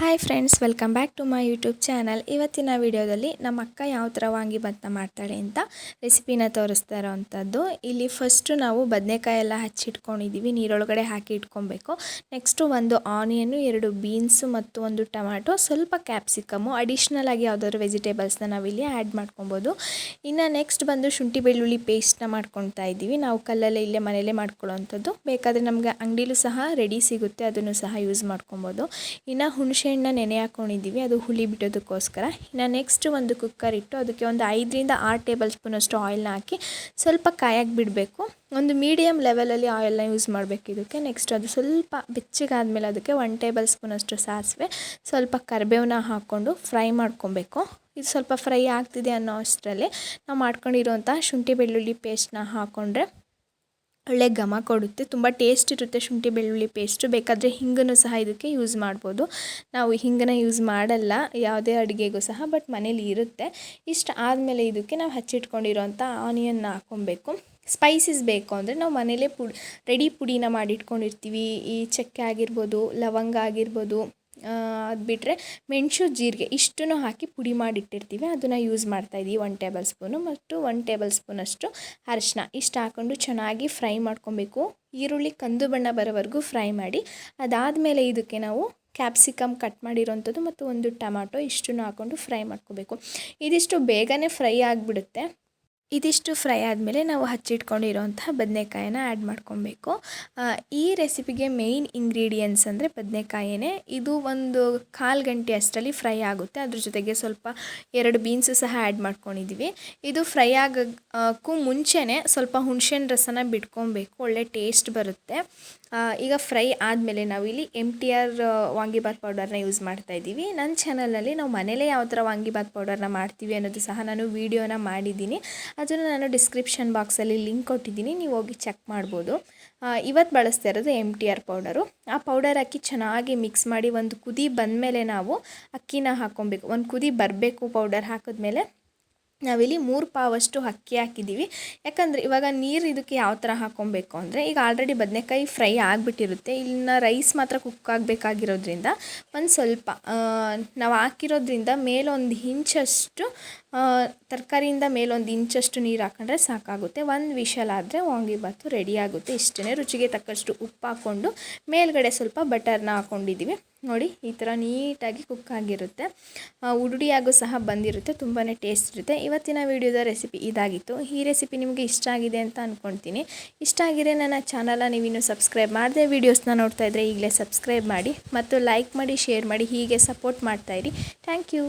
Hi friends welcome back to my YouTube channel ಇವತ್ತಿನ ವಿಡಿಯೋದಲ್ಲಿ ನಮ್ಮ ಅಕ್ಕ ಯಾವ ಥರ ವಾಂಗಿಭಾತ್ನ ಮಾಡ್ತಾಳೆ ಅಂತ ರೆಸಿಪಿನ ತೋರಿಸ್ತಾ ಇರೋವಂಥದ್ದು ಇಲ್ಲಿ ಫಸ್ಟು ನಾವು ಬದನೆಕಾಯಿ ಎಲ್ಲ ಹಚ್ಚಿಟ್ಕೊಂಡಿದ್ದೀವಿ ನೀರೊಳಗಡೆ ಹಾಕಿ ಇಟ್ಕೊಬೇಕು. ನೆಕ್ಸ್ಟು ಒಂದು ಆನಿಯನ್ನು ಎರಡು ಬೀನ್ಸು ಮತ್ತು ಒಂದು ಟೊಮ್ಯಾಟೊ ಸ್ವಲ್ಪ ಕ್ಯಾಪ್ಸಿಕಮು ಅಡಿಷ್ನಲ್ ಆಗಿ ಯಾವುದಾದ್ರು ವೆಜಿಟೇಬಲ್ಸ್ನ ನಾವಿಲ್ಲಿ ಆ್ಯಡ್ ಮಾಡ್ಕೊಬೋದು. ಇನ್ನು ನೆಕ್ಸ್ಟ್ ಬಂದು ಶುಂಠಿ ಬೆಳ್ಳುಳ್ಳಿ ಪೇಸ್ಟ್ನ ಮಾಡ್ಕೊತಾ ಇದ್ದೀವಿ. ನಾವು ಕಲ್ಲಲ್ಲೇ ಇಲ್ಲೇ ಮನೆಯಲ್ಲೇ ಮಾಡ್ಕೊಳ್ಳೋವಂಥದ್ದು. ಬೇಕಾದರೆ ನಮಗೆ ಅಂಗಡಿಲೂ ಸಹ ರೆಡಿ ಸಿಗುತ್ತೆ, ಅದನ್ನು ಸಹ ಯೂಸ್ ಮಾಡ್ಕೊಬೋದು. ಇನ್ನು ಹುಣಸೆ ಹಣ್ಣನ್ನ ನೆನೆ ಹಾಕ್ಕೊಂಡಿದ್ದೀವಿ ಅದು ಹುಳಿ ಬಿಡೋದಕ್ಕೋಸ್ಕರ. ಇನ್ನು ನೆಕ್ಸ್ಟ್ ಒಂದು ಕುಕ್ಕರ್ ಇಟ್ಟು ಅದಕ್ಕೆ ಒಂದು ಐದರಿಂದ ಆರು ಟೇಬಲ್ ಸ್ಪೂನಷ್ಟು ಆಯಿಲ್ನ ಹಾಕಿ ಸ್ವಲ್ಪ ಕಾಯಕ್ಕೆ ಬಿಡಬೇಕು. ಒಂದು ಮೀಡಿಯಮ್ ಲೆವೆಲಲ್ಲಿ ಆಯಿಲ್ನ ಯೂಸ್ ಮಾಡಬೇಕು ಇದಕ್ಕೆ. ನೆಕ್ಸ್ಟ್ ಅದು ಸ್ವಲ್ಪ ಬೆಚ್ಚಗಾದಮೇಲೆ ಅದಕ್ಕೆ ಒನ್ ಟೇಬಲ್ ಸ್ಪೂನಷ್ಟು ಸಾಸಿವೆ, ಸ್ವಲ್ಪ ಕರಿಬೇವನ್ನ ಹಾಕ್ಕೊಂಡು ಫ್ರೈ ಮಾಡ್ಕೊಬೇಕು. ಇದು ಸ್ವಲ್ಪ ಫ್ರೈ ಆಗ್ತಿದೆ ಅನ್ನೋ ಅಷ್ಟರಲ್ಲಿ ನಾವು ಮಾಡ್ಕೊಂಡಿರೋಂಥ ಶುಂಠಿ ಬೆಳ್ಳುಳ್ಳಿ ಪೇಸ್ಟ್ನ ಹಾಕ್ಕೊಂಡ್ರೆ ಒಳ್ಳೆ ಘಮ ಕೊಡುತ್ತೆ. ತುಂಬ ಟೇಸ್ಟ್ ಇರುತ್ತೆ ಶುಂಠಿ, ಬೆಳ್ಳುಳ್ಳಿ ಪೇಸ್ಟು ಬೇಕಾದರೆ ಹಿಂಗನ್ನು ಸಹ ಇದಕ್ಕೆ ಯೂಸ್ ಮಾಡ್ಬೋದು. ನಾವು ಹಿಂಗನ್ನ ಯೂಸ್ ಮಾಡಲ್ಲ, ಯಾವುದೇ ಅಡುಗೆಗೂ ಸಹ ಬಟ್ ಮನೇಲಿ ಇರುತ್ತೆ. ಇಷ್ಟು ಆದಮೇಲೆ ಇದಕ್ಕೆ ನಾವು ಹಚ್ಚಿಟ್ಕೊಂಡಿರೋಂಥ ಆನಿಯನ್ನ ಹಾಕ್ಕೊಬೇಕು. ಸ್ಪೈಸಸ್ ಬೇಕು ಅಂದರೆ ನಾವು ಮನೇಲೇ ಪುಡಿ ರೆಡಿ ಪುಡಿನ ಮಾಡಿಟ್ಕೊಂಡಿರ್ತೀವಿ. ಈ ಚಕ್ಕೆ ಆಗಿರ್ಬೋದು, ಲವಂಗ ಆಗಿರ್ಬೋದು ಅದು ಬಿಟ್ಟರೆ ಮೆಣಸು ಜೀರಿಗೆ ಇಷ್ಟನ್ನು ಹಾಕಿ ಪುಡಿ ಮಾಡಿಟ್ಟಿರ್ತೀವಿ. ಅದನ್ನು ಯೂಸ್ ಮಾಡ್ತಾಯಿದ್ದೀವಿ ಒನ್ ಟೇಬಲ್ ಸ್ಪೂನು ಮತ್ತು ಒನ್ ಟೇಬಲ್ ಸ್ಪೂನಷ್ಟು ಅರಿಶಿನ. ಇಷ್ಟು ಹಾಕ್ಕೊಂಡು ಚೆನ್ನಾಗಿ ಫ್ರೈ ಮಾಡ್ಕೊಬೇಕು. ಈರುಳ್ಳಿ ಕಂದು ಬಣ್ಣ ಬರೋವರೆಗೂ ಫ್ರೈ ಮಾಡಿ. ಅದಾದಮೇಲೆ ಇದಕ್ಕೆ ನಾವು ಕ್ಯಾಪ್ಸಿಕಮ್ ಕಟ್ ಮಾಡಿರೋಂಥದ್ದು ಮತ್ತು ಒಂದು ಟೊಮ್ಯಾಟೊ ಇಷ್ಟನ್ನು ಹಾಕ್ಕೊಂಡು ಫ್ರೈ ಮಾಡ್ಕೋಬೇಕು. ಇದಿಷ್ಟು ಬೇಗನೆ ಫ್ರೈ ಆಗಿಬಿಡುತ್ತೆ. ಇದಿಷ್ಟು ಫ್ರೈ ಆದಮೇಲೆ ನಾವು ಹಚ್ಚಿಟ್ಕೊಂಡಿರೋಂಥ ಬದನೆಕಾಯಿನ ಆ್ಯಡ್ ಮಾಡ್ಕೊಬೇಕು. ಈ ರೆಸಿಪಿಗೆ ಮೇಯ್ನ್ ಇಂಗ್ರೀಡಿಯೆಂಟ್ಸ್ ಅಂದರೆ ಬದನೆಕಾಯಿನೇ. ಇದು ಒಂದು ಕಾಲು ಗಂಟೆ ಅಷ್ಟರಲ್ಲಿ ಫ್ರೈ ಆಗುತ್ತೆ. ಅದ್ರ ಜೊತೆಗೆ ಸ್ವಲ್ಪ ಎರಡು ಬೀನ್ಸು ಸಹ ಆ್ಯಡ್ ಮಾಡ್ಕೊಂಡಿದ್ದೀವಿ ಇದು ಫ್ರೈ ಆಗೋಕ್ಕೂ ಮುಂಚೆನೇ ಸ್ವಲ್ಪ ಹುಣಸೆಹಣ್ಣು ರಸನ ಬಿಟ್ಕೊಬೇಕು. ಒಳ್ಳೆ ಟೇಸ್ಟ್ ಬರುತ್ತೆ. ಈಗ ಫ್ರೈ ಆದಮೇಲೆ ನಾವಿಲ್ಲಿ ಎಂ ಟಿ ಆರ್ ವಾಂಗಿಬಾತ್ ಪೌಡರ್ನ ಯೂಸ್ ಮಾಡ್ತಾ ಇದ್ದೀವಿ. ನನ್ನ ಚಾನಲಲ್ಲಿ ನಾವು ಮನೇಲೇ ಯಾವ ಥರ ವಾಂಗಿಬಾತ್ ಪೌಡರ್ನ ಮಾಡ್ತೀವಿ ಅನ್ನೋದು ಸಹ ನಾನು ವೀಡಿಯೋನ ಮಾಡಿದ್ದೀನಿ. ಅದನ್ನು ನಾನು ಡಿಸ್ಕ್ರಿಪ್ಷನ್ ಬಾಕ್ಸಲ್ಲಿ ಲಿಂಕ್ ಕೊಟ್ಟಿದ್ದೀನಿ, ನೀವು ಹೋಗಿ ಚೆಕ್ ಮಾಡ್ಬೋದು. ಇವತ್ತು ಬಳಸ್ತಾ ಇರೋದು ಎಂ ಟಿ ಆರ್ ಪೌಡರು ಆ ಪೌಡರ್ ಹಾಕಿ ಚೆನ್ನಾಗಿ ಮಿಕ್ಸ್ ಮಾಡಿ ಒಂದು ಕುದಿ ಬಂದಮೇಲೆ ನಾವು ಅಕ್ಕಿನ ಹಾಕ್ಕೊಬೇಕು. ಒಂದು ಕುದಿ ಬರಬೇಕು ಪೌಡರ್ ಹಾಕಿದ್ಮೇಲೆ ನಾವಿಲ್ಲಿ ಮೂರು ಪಾವಷ್ಟು ಅಕ್ಕಿ ಹಾಕಿದ್ದೀವಿ. ಯಾಕಂದರೆ ಇವಾಗ ನೀರು ಇದಕ್ಕೆ ಯಾವ ಥರ ಹಾಕ್ಕೊಬೇಕು ಅಂದರೆ, ಈಗ ಆಲ್ರೆಡಿ ಬದನೆಕಾಯಿ ಫ್ರೈ ಆಗಿಬಿಟ್ಟಿರುತ್ತೆ. ಇಲ್ಲಿನ ರೈಸ್ ಮಾತ್ರ ಕುಕ್ ಆಗಬೇಕಾಗಿರೋದ್ರಿಂದ ಒಂದು ಸ್ವಲ್ಪ ನಾವು ಹಾಕಿರೋದ್ರಿಂದ ಮೇಲೊಂದು ಇಂಚಷ್ಟು ತರಕಾರಿಯಿಂದ ಮೇಲೊಂದು ಇಂಚಷ್ಟು ನೀರು ಹಾಕೊಂಡ್ರೆ ಸಾಕಾಗುತ್ತೆ. ಒಂದು ವಿಷಲ್ ಆದರೆ ವಾಂಗಿಬಾತು ರೆಡಿ ಆಗುತ್ತೆ. ಇಷ್ಟೇ ರುಚಿಗೆ ತಕ್ಕಷ್ಟು ಉಪ್ಪು ಹಾಕ್ಕೊಂಡು ಮೇಲ್ಗಡೆ ಸ್ವಲ್ಪ ಬಟರ್ನ ಹಾಕ್ಕೊಂಡಿದ್ದೀವಿ ನೋಡಿ, ಈ ಥರ ನೀಟಾಗಿ ಕುಕ್ ಆಗಿರುತ್ತೆ. ಉಡುಡಿಯಾಗೂ ಸಹ ಬಂದಿರುತ್ತೆ. ತುಂಬಾ ಟೇಸ್ಟ್ ಇರುತ್ತೆ. ಇವತ್ತಿನ ವೀಡಿಯೋದ ರೆಸಿಪಿ ಇದಾಗಿತ್ತು. ಈ ರೆಸಿಪಿ ನಿಮಗೆ ಇಷ್ಟ ಆಗಿದೆ ಅಂತ ಅಂದ್ಕೊಳ್ತೀನಿ ಇಷ್ಟ ಆಗಿದೆ ನನ್ನ ಚಾನಲ್ನ ನೀವಿನ್ನೂ ಸಬ್ಸ್ಕ್ರೈಬ್ ಮಾಡಿದೆ ವೀಡಿಯೋಸ್ನ ನೋಡ್ತಾ ಇದ್ದರೆ ಈಗಲೇ ಸಬ್ಸ್ಕ್ರೈಬ್ ಮಾಡಿ. ಮತ್ತು ಲೈಕ್ ಮಾಡಿ ಶೇರ್ ಮಾಡಿ, ಹೀಗೆ ಸಪೋರ್ಟ್ ಮಾಡ್ತಾಯಿರಿ ಥ್ಯಾಂಕ್ ಯು